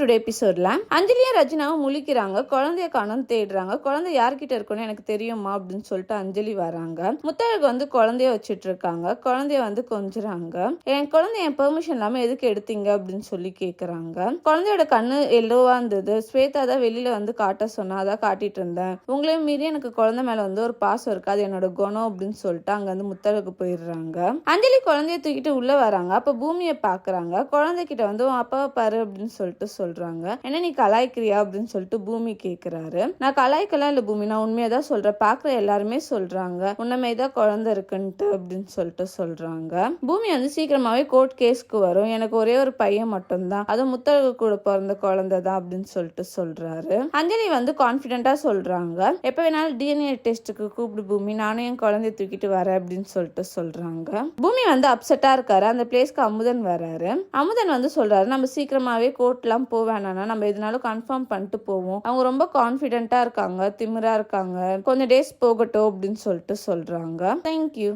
Today எபிசோட்ல அஞ்சலியும் ரஜினாவும் முழிக்கிறாங்க. குழந்தைய காணும் தேடுறாங்க. குழந்தை யார்கிட்ட இருக்குன்னு எனக்கு தெரியுமா அப்படின்னு சொல்லிட்டு அஞ்சலி வராங்க. முத்தழகு வந்து குழந்தைய வச்சுட்டு இருக்காங்க குழந்தைய வந்து கொஞ்சுறாங்க. என் குழந்தை என் பெர்மிஷன் இல்லாம எதுக்கு எடுத்தீங்க அப்படின்னு சொல்லி கேக்குறாங்க. குழந்தையோட கண்ணு எல்லோவா இருந்தது. ஸ்வேதா தான் வெளியில வந்து காட்ட சொன்னா அதான் காட்டிட்டு இருந்தேன். உங்களையும் மீறி எனக்கு குழந்தை மேல வந்து ஒரு பாசம் இருக்கு அது என்னோட குணம் அப்படின்னு சொல்லிட்டு அங்க வந்து முத்தழகு போயிடுறாங்க. அஞ்சலி குழந்தைய தூக்கிட்டு உள்ள வராங்க. அப்ப பூமியை பாக்குறாங்க. குழந்தைகிட்ட வந்து உன் அப்பாவை பாரு அப்படின்னு சொல்லிட்டு சொல்றாங்க. என்ன நீ கலாய்க்கிறியா அப்படின்னு சொல்லிட்டு பூமி கேக்குறாரு. நான் கலாய்க்கலாம் இல்ல பூமி நான் உண்மையா தான் சொல்றேன். பாக்குற எல்லாருமே சொல்றாங்க. உன்னமே தான் குழந்தை இருக்குன்ட்டு அப்படின்னு சொல்லிட்டு சொல்றாங்க. பூமி வந்து சீக்கிரமாவே கோர்ட் கேஸ்க்கு வரும். எனக்கு ஒரே ஒரு பையன் மட்டும்தான். அது முத்தழகு கூட பிறந்த குழந்தை தான் அப்படின்னு சொல்லிட்டு சொல்றாரு. அஞ்சலி வந்து கான்ஃபிடென்ட்டாக சொல்றாங்க. எப்ப வேணாலும் டிஎன்ஏ டெஸ்ட்டுக்கு கூப்பிடு பூமி. நானும் என் குழந்தைய தூக்கிட்டு வரேன் அப்படின்னு சொல்லிட்டு சொல்றாங்க. பூமி வந்து அப்செட்டா இருக்காரு. அந்த பிளேஸ்க்கு அமுதன் வராரு. அமுதன் வந்து சொல்றாரு நம்ம சீக்கிரமாவே கோர்ட்லாம் போக வேணாம்னா நம்ம எதுனாலும் கன்ஃபார்ம் பண்ணிட்டு போவோம். அவங்க ரொம்ப கான்ஃபிடென்ட்டாக இருக்காங்க திமிராக இருக்காங்க. கொஞ்சம் டேஸ் போகட்டும் அப்படின்னு சொல்லிட்டு சொல்கிறாங்க தேங்க்யூ